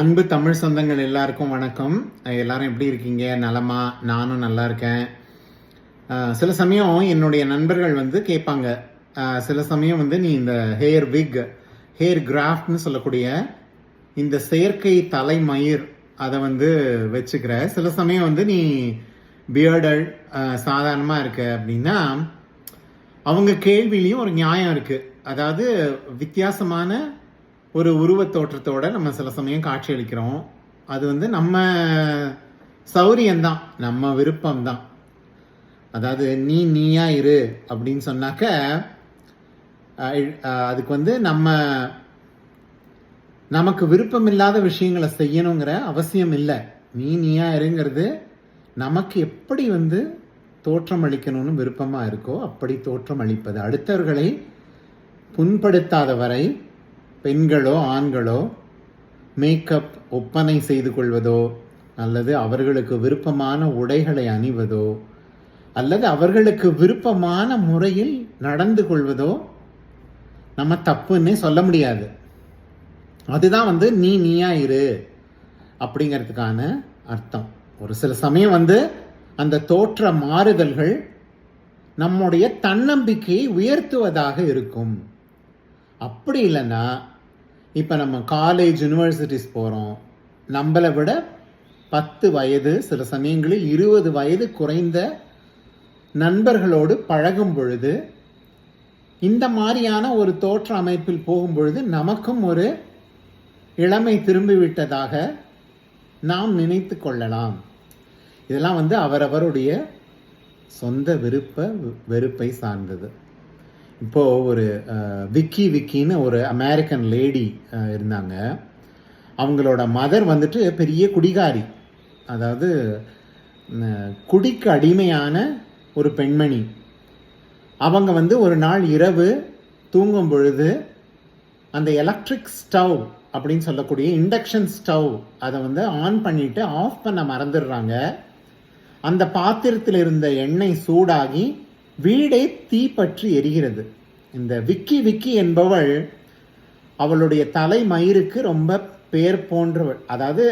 அன்பு தமிழ் சொந்தங்கள் எல்லாருக்கும் வணக்கம். எல்லாரும் எப்படி இருக்கீங்க? நலமா? நானும் நல்லா இருக்கேன். சில சமயம் என்னுடைய நண்பர்கள் வந்து கேட்பாங்க. சில சமயம் வந்து நீ இந்த ஹேர் விக் ஹேர் கிராஃப்ட்னு சொல்லக்கூடிய இந்த செயற்கை தலைமயிர் அதை வந்து வச்சுக்கிற. சில சமயம் வந்து நீ பியர்டல் சாதாரணமாக இருக்க அப்படின்னா அவங்க கேள்வியிலையும் ஒரு நியாயம் இருக்குது அதாவது வித்தியாசமான ஒரு உருவத் தோற்றத்தோட நம்ம சில சமயம் காட்சியளிக்கிறோம். அது வந்து நம்ம சௌரியம்தான் நம்ம விருப்பம்தான். அதாவது நீ நீயா இரு அப்படின்னு சொன்னாக்க அதுக்கு வந்து நம்ம நமக்கு விருப்பம் இல்லாத விஷயங்களை செய்யணுங்கிற அவசியம் இல்லை. நீ நீயா இருங்கிறது நமக்கு எப்படி வந்து தோற்றம் அளிக்கணும்னு விருப்பமாக இருக்கோ அப்படி தோற்றம் அளிப்பது அடுத்தவர்களை புண்படுத்தாத வரை பெண்களோ ஆண்களோ மேக்கப் ஒப்பனை செய்து கொள்வதோ அல்லது அவர்களுக்கு விருப்பமான உடைகளை அணிவதோ அல்லது அவர்களுக்கு விருப்பமான முறையில் நடந்து கொள்வதோ நம்ம தப்புன்னே சொல்ல முடியாது. அதுதான் வந்து நீ நீயா இரு அப்படிங்கிறதுக்கான அர்த்தம். ஒரு சில சமயம் வந்து அந்த தோற்ற மாறுதல்கள் நம்முடைய தன்னம்பிக்கையை உயர்த்துவதாக இருக்கும். அப்படி இல்லைன்னா இப்போ நம்ம காலேஜ் யூனிவர்சிட்டிஸ் போகிறோம் நம்மளை விட பத்து வயது சில சமயங்களில் இருபது வயது குறைந்த நண்பர்களோடு பழகும் பொழுது இந்த மாதிரியான ஒரு தோற்ற அமைப்பில் போகும் பொழுது நமக்கும் ஒரு இளமை திரும்பிவிட்டதாக நாம் நினைத்து கொள்ளலாம். இதெல்லாம் வந்து அவரவருடைய சொந்த விருப்ப வெறுப்பை சார்ந்தது. இப்போது ஒரு விக்கி விக்கின்னு ஒரு அமெரிக்கன் லேடி இருந்தாங்க. அவங்களோட மதர் வந்துட்டு பெரிய குடிகாரி. அதாவது குடிக்கு அடிமையான ஒரு பெண்மணி. அவங்க வந்து ஒரு நாள் இரவு தூங்கும் பொழுது அந்த எலக்ட்ரிக் ஸ்டவ் அப்படின்னு சொல்லக்கூடிய இண்டக்ஷன் ஸ்டவ் அதை வந்து ஆன் பண்ணிட்டு ஆஃப் பண்ண மறந்துடுறாங்க. அந்த பாத்திரத்தில் இருந்த எண்ணெய் சூடாகி வீடே தீப்பற்றி எரிகிறது. இந்த விக்கி விக்கி என்பவள் அவளுடைய தலைமயிருக்கு ரொம்ப பேர் போன்றவள். அதாவது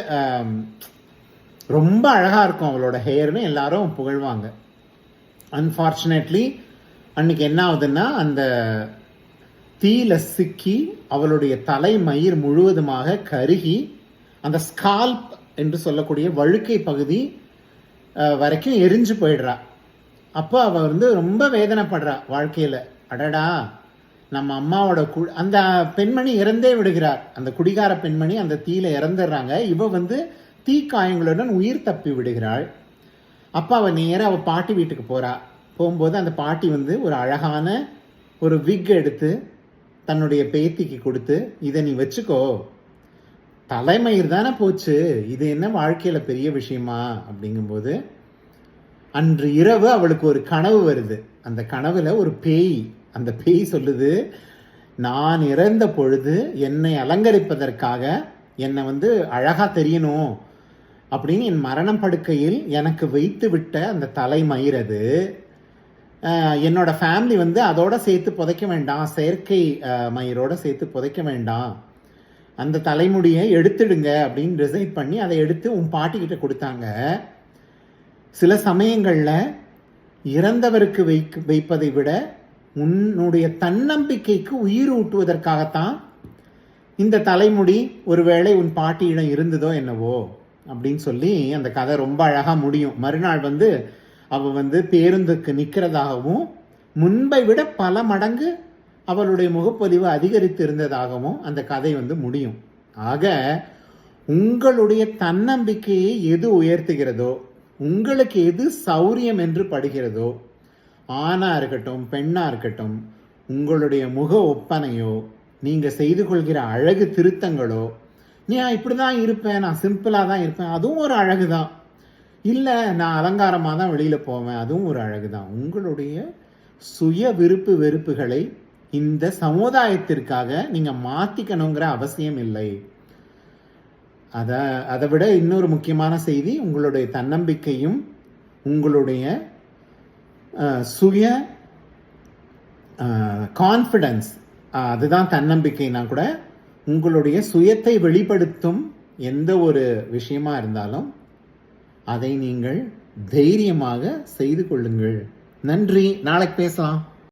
ரொம்ப அழகாக இருக்கும் அவளோட ஹேர்னு எல்லாரும் புகழ்வாங்க. அன்ஃபார்ச்சுனேட்லி அன்னைக்கு என்ன ஆகுதுன்னா அந்த தீயில சிக்கி அவளுடைய தலைமயிர் முழுவதுமாக கருகி அந்த ஸ்கால்ப் என்று சொல்லக்கூடிய வழுக்கை பகுதி வரைக்கும் எரிஞ்சு போயிடுறா. அப்போ அவள் வந்து ரொம்ப வேதனைப்படுறா வாழ்க்கையில். அடடா நம்ம அம்மாவோட கு அந்த பெண்மணி இறந்தே விடுகிறார். அந்த குடிகார பெண்மணி அந்த தீயில இறந்துடுறாங்க. இவ வந்து தீக்காயங்களுடன் உயிர் தப்பி விடுகிறாள். அப்போ அவள் நேராக அவள் பாட்டி வீட்டுக்கு போறா. போகும்போது அந்த பாட்டி வந்து ஒரு அழகான ஒரு விக் எடுத்து தன்னுடைய பேத்திக்கு கொடுத்து இதை நீ வச்சுக்கோ. தலைமயிர் தானே போச்சு. இது என்ன வாழ்க்கையில் பெரிய விஷயமா? அப்படிங்கும்போது அன்று இரவு அவளுக்கு ஒரு கனவு வருது. அந்த கனவுல ஒரு பேய் அந்த பேய் சொல்லுது நான் இறந்த பொழுது என்னை அலங்கரிப்பதற்காக என்னை வந்து அழகா தெரியணும் அப்படின்னு என் மரணம் படுக்கையில் எனக்கு வைத்து விட்ட அந்த தலைமயிர் அது என்னோட ஃபேமிலி வந்து அதோட சேர்த்து புதைக்க வேண்டாம். செயற்கை மயிரோட சேர்த்து புதைக்க வேண்டாம். அந்த தலைமுடியை எடுத்துடுங்க அப்படின்னு டிசைட் பண்ணி அதை எடுத்து உன் பாட்டிக்கிட்ட கொடுத்தாங்க. சில சமயங்களில் இறந்தவருக்கு வைக் வைப்பதை விட உன்னுடைய தன்னம்பிக்கைக்கு உயிர் ஊட்டுவதற்காகத்தான் இந்த தலைமுடி ஒருவேளை உன் பாட்டியிடம் இருந்ததோ என்னவோ அப்படின்னு சொல்லி அந்த கதை ரொம்ப அழகாக முடியும். மறுநாள் வந்து அவ வந்து பேருந்துக்கு நிற்கிறதாகவும் முன்பை விட பல மடங்கு அவளுடைய முகப்பொலிவு அதிகரித்து இருந்ததாகவும் அந்த கதை வந்து முடியும். ஆக உங்களுடைய தன்னம்பிக்கையை எது உயர்த்துகிறதோ உங்களுக்கு எது சௌரியம் என்று படுகிறதோ ஆணாக இருக்கட்டும் பெண்ணாக இருக்கட்டும் உங்களுடைய முக ஒப்பனையோ நீங்கள் செய்து கொள்கிற அழகு திருத்தங்களோ நீ இப்படி தான் இருப்பேன் நான் சிம்பிளாக தான் இருப்பேன் அதுவும் ஒரு அழகு தான் இல்லை நான் அலங்காரமாக தான் வெளியில் போவேன் அதுவும் ஒரு அழகு தான் உங்களுடைய சுய விருப்பு வெறுப்புகளை இந்த சமுதாயத்திற்காக நீங்கள் மாத்திக்கணுங்கிற அவசியம் இல்லை. அதை அதை விட இன்னொரு முக்கியமான செய்தி உங்களுடைய தன்னம்பிக்கையும் உங்களுடைய சுய கான்ஃபிடன்ஸ் அதுதான் தன்னம்பிக்கைனா கூட உங்களுடைய சுயத்தை வெளிப்படுத்தும் எந்த ஒரு விஷயமா இருந்தாலும் அதை நீங்கள் தைரியமாக செய்து கொள்ளுங்கள். நன்றி. நாளைக்கு பேசலாம்.